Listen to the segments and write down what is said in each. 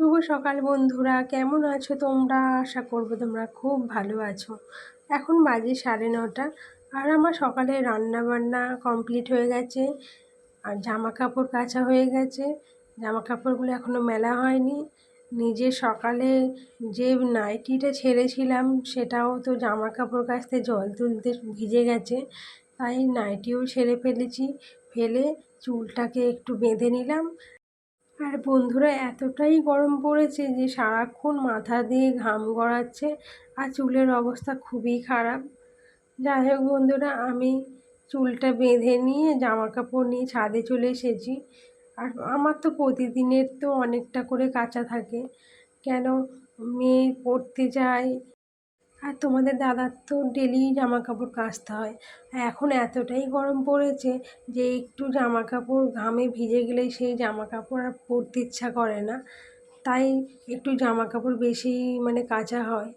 শুভ সকাল বন্ধুরা। কেমন আছো তোমরা? আশা করব তোমরা খুব ভালো আছো। এখন বাজে সাড়ে নটা আর আমার সকালে রান্না বান্না কমপ্লিট হয়ে গেছে আর জামা কাপড় কাচা হয়ে গেছে। জামা কাপড়গুলো এখনও মেলা হয়নি। নিজে সকালে যে নাইটিটা ছেড়েছিলাম সেটাও তো জামা কাপড় কাচতে জল তুলতে ভিজে গেছে। তাই নাইটিও ছেড়ে ফেলেছি। ফেলে চুলটাকে একটু বেঁধে নিলাম। আর বন্ধুরা, এতটাই গরম পড়েছে যে সারাক্ষণ মাথা দিয়ে ঘাম গড়াচ্ছে আর চুলের অবস্থা খুবই খারাপ। যাই হোক বন্ধুরা, আমি চুলটা বেঁধে নিয়ে জামা কাপড় নিয়ে ছাদে চলে এসেছি। আর আমার তো প্রতিদিনের তো অনেকটা করে কাঁচা থাকে। কেন? মেয়ে পড়তে যায় আর তোমাদের দাদার তো ডেলি জামা কাপড় কাচতে হয়। এখন এতটাই গরম পড়েছে যে একটু জামা কাপড় ঘামে ভিজে গেলে সেই জামা কাপড় আর পরতে ইচ্ছা করে না। তাই একটু জামা কাপড় বেশি মানে কাচা হয়।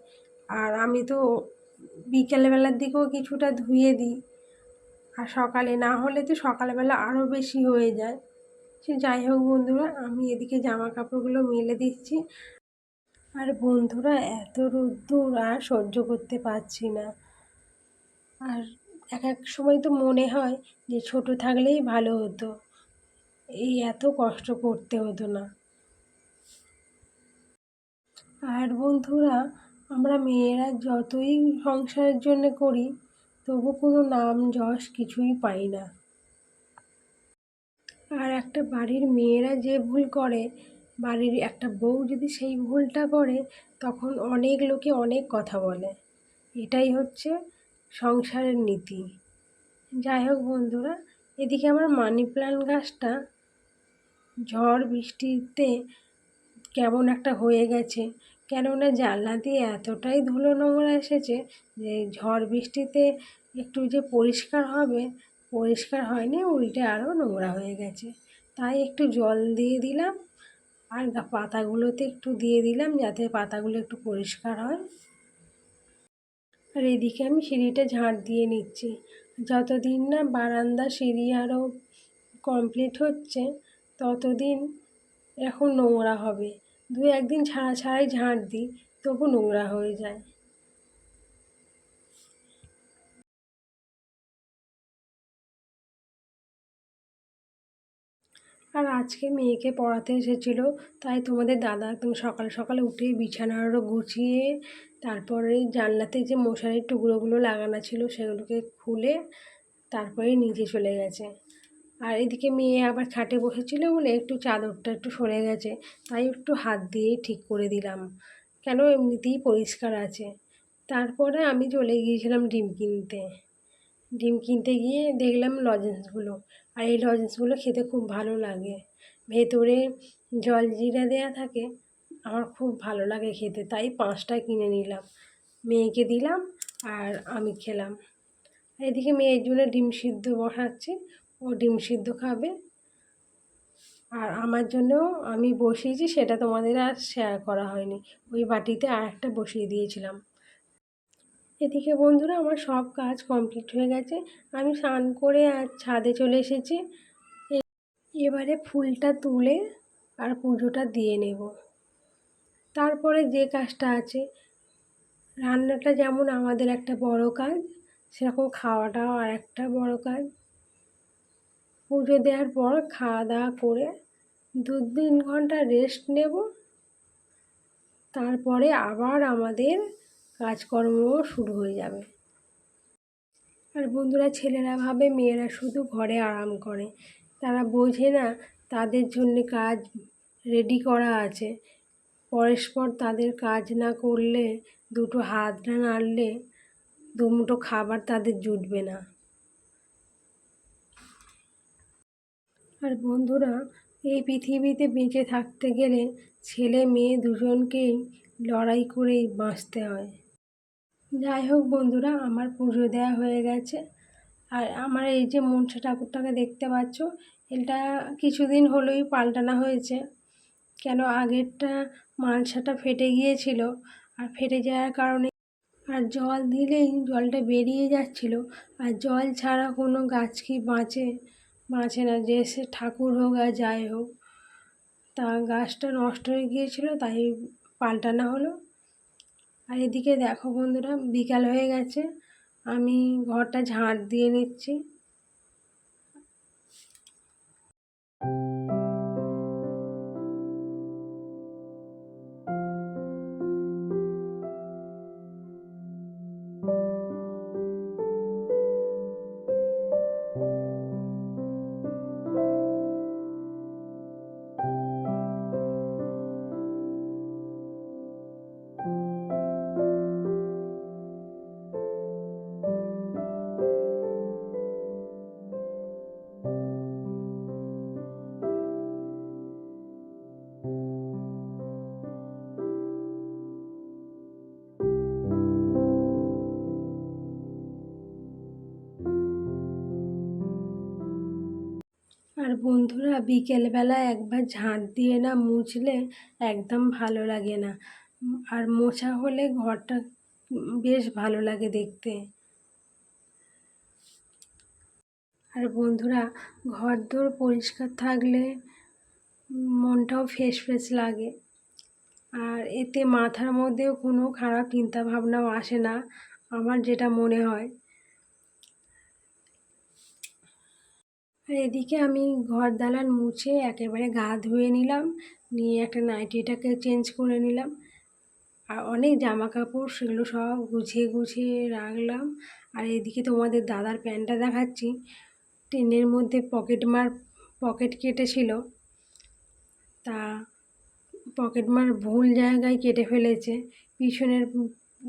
আর আমি তো বিকেলবেলার দিকেও কিছুটা ধুয়ে দিই। আর সকালে না হলে তো সকালবেলা আরও বেশি হয়ে যায়। সে যাই হোক বন্ধুরা, আমি এদিকে জামা কাপড়গুলো মেলে দিচ্ছি। আর বন্ধুরা, এত রোদ্দুর আর সহ্য করতে পারছি না। আর এক এক সময় তো মনে হয় যে ছোট থাকলেই ভালো হতো। এই এত কষ্ট করতে হতো না। আর বন্ধুরা, আমরা মেয়েরা যতই সংসারের জন্য করি, তবু কোনো নাম যশ কিছুই পাই না। আর একটা বাড়ির মেয়েরা যে ভুল করে বাড়ির একটা বউ যদি সেই ভুলটা করে, তখন অনেক লোকে অনেক কথা বলে। এটাই হচ্ছে সংসারের নীতি। যাই হোক বন্ধুরা, এদিকে আমার মানি প্ল্যান্ট গাছটা ঝড় বৃষ্টিতে কেমন একটা হয়ে গেছে। কেননা জানলা দিয়ে এতটাই ধুলো নোংরা এসেছে যে ঝড় বৃষ্টিতে একটু যে পরিষ্কার হবে, পরিষ্কার হয়নি, উল্টে আরও নোংরা হয়ে গেছে। তাই একটু জল দিয়ে দিলাম আর পাতাগুলোতে একটু দিয়ে দিলাম যাতে পাতাগুলো একটু পরিষ্কার হয়। আর এদিকে আমি সিঁড়িটা ঝাঁট দিয়ে নিচ্ছি। যতদিন না বারান্দা সিঁড়ি আরও কমপ্লিট হচ্ছে, ততদিন এখন নোংরা হবে। দু একদিন ছাড়া ছাড়াই ঝাঁট দিই, তবু নোংরা হয়ে যায়। আর আজকে মেয়েকে পড়াতে এসেছিল, তাই তোমাদের দাদা একদম সকাল সকালে উঠে বিছানারও গুছিয়ে, তারপরে জানলাতে যে মশারির টুকরোগুলো লাগানো ছিল সেগুলোকে খুলে তারপরে নিচে চলে গেছে। আর এদিকে মেয়ে আবার খাটে বসেছিল বলে একটু চাদরটা একটু সরে গেছে, তাই একটু হাত দিয়েই ঠিক করে দিলাম। কেন এমনিতেই পরিষ্কার আছে? তারপরে আমি চলে গিয়েছিলাম ডিম কিনতে। ডিম কিনতে গিয়ে দেখলাম লজেন্সগুলো। আর এই লজেন্সগুলো খেতে খুব ভালো লাগে। ভেতরে জল জিরা দেওয়া থাকে, আমার খুব ভালো লাগে খেতে। তাই পাঁচটা কিনে নিলাম। মেয়েকে দিলাম আর আমি খেলাম। এদিকে মেয়ের জন্য ডিম সিদ্ধ বসাচ্ছি। ও ডিম সিদ্ধ খাবে। আর আমার জন্যও আমি বসিয়েছি, সেটা তোমাদের আর শেয়ার করা হয়নি। ওই বাটিতে আর একটা বসিয়ে দিয়েছিলাম। এদিকে বন্ধুরা, আমার সব কাজ কমপ্লিট হয়ে গেছে। আমি স্নান করে আর ছাদে চলে এসেছি। এবারে ফুলটা তুলে আর পুজোটা দিয়ে নেব। তারপরে যে কাজটা আছে, রান্নাটা যেমন আমাদের একটা বড় কাজ, সেরকম খাওয়াটাও আর একটা বড় কাজ। পুজো দেওয়ার পর খাওয়া দাওয়া করে দু তিন ঘণ্টা রেস্ট নেব। তারপরে আবার আমাদের কাজকর্ম শুরু হয়ে যাবে। আর বন্ধুরা, ছেলেরা ভাবে, মেয়েরা শুধু ঘরে আরাম করে। তারা বোঝে না, তাদের জন্যে কাজ রেডি করা আছে। পরস্পর তাদের কাজ না করলে, দুটো হাত না নাড়লে দুমুটো খাবার তাদের জুটবে না। আর বন্ধুরা, এই পৃথিবীতে বেঁচে থাকতে গেলে ছেলে মেয়ে দুজনকেই লড়াই করেই বাঁচতে হয়। যাই হোক বন্ধুরা, আমার পুজো দেওয়া হয়ে গেছে। আর আমার এই যে মনসা ঠাকুরটাকে দেখতে পাচ্ছ, এটা কিছুদিন হলোই পাল্টানো হয়েছে। কেন আগেরটা মালসাটা ফেটে গিয়েছিল, আর ফেটে যাওয়ার কারণে আর জল দিলেই জলটা বেরিয়ে যাচ্ছিল। আর জল ছাড়া কোনো গাছ কি বাঁচে? বাঁচে না, যে সে ঠাকুর হোক আর যাই হোক। তা গাছটা নষ্ট হয়ে গিয়েছিল, তাই পাল্টানো হলো। আর এদিকে দেখো বন্ধুরা বিকাল হয়ে গেছে। আমি ঘরটা ঝাঁট দিয়ে নিচ্ছি। আর বন্ধুরা, বিকেলবেলা একবার ঝাঁট দিয়ে না মুছলে একদম ভালো লাগে না। আর মোছা হলে ঘরটা বেশ ভালো লাগে দেখতে। আর বন্ধুরা ঘর দোর পরিষ্কার থাকলে মনটাও ফ্রেশ ফ্রেশ লাগে। আর এতে মাথার মধ্যেও কোনো খারাপ চিন্তা ভাবনাও আসে না, আমার যেটা মনে হয়। আর এদিকে আমি ঘর দালান মুছে একেবারে গা ধুয়ে নিলাম, নিয়ে একটা নাইটিটাকে চেঞ্জ করে নিলাম। আর অনেক জামা কাপড় সেগুলো সব গুছিয়ে গুছিয়ে রাখলাম। আর এদিকে তোমাদের দাদার প্যান্টটা দেখাচ্ছি। ট্রেনের মধ্যে পকেট মার, পকেট কেটেছিল। তা পকেট মার ভুল জায়গায় কেটে ফেলেছে। পিছনের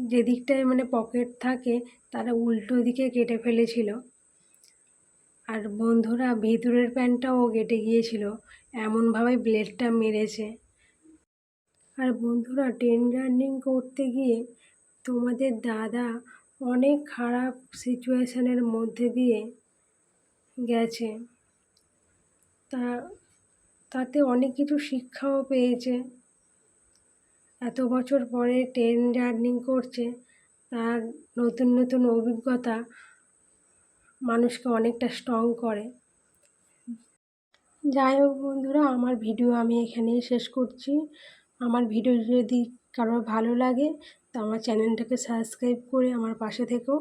যেদিকটায় মানে পকেট থাকে, তারা উল্টো দিকে কেটে ফেলেছিল। আর বন্ধুরা ভিতরের প্যান্টটাও কেটে গিয়েছিল। এমনভাবে ব্লেডটা মেরেছে। আর বন্ধুরা ট্রেন জার্নি করতে গিয়ে তোমাদের দাদা অনেক খারাপ সিচুয়েশানের মধ্যে দিয়ে গেছে। তা, তাতে অনেক কিছু শিক্ষাও পেয়েছে। এত বছর পরে ট্রেন জার্নি করছে। তার নতুন নতুন অভিজ্ঞতা মানুষকে অনেকটা স্ট্রং করে। যাই হোক বন্ধুরা, আমার ভিডিও আমি এখানেই শেষ করছি। আমার ভিডিও যদি কারোর ভালো লাগে, তো আমার চ্যানেলটাকে সাবস্ক্রাইব করে আমার পাশে থেকো।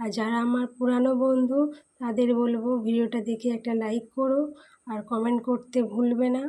আর যারা আমার পুরানো বন্ধু, তাদের বলব ভিডিওটা দেখে একটা লাইক করো। আর কমেন্ট করতে ভুলবে না।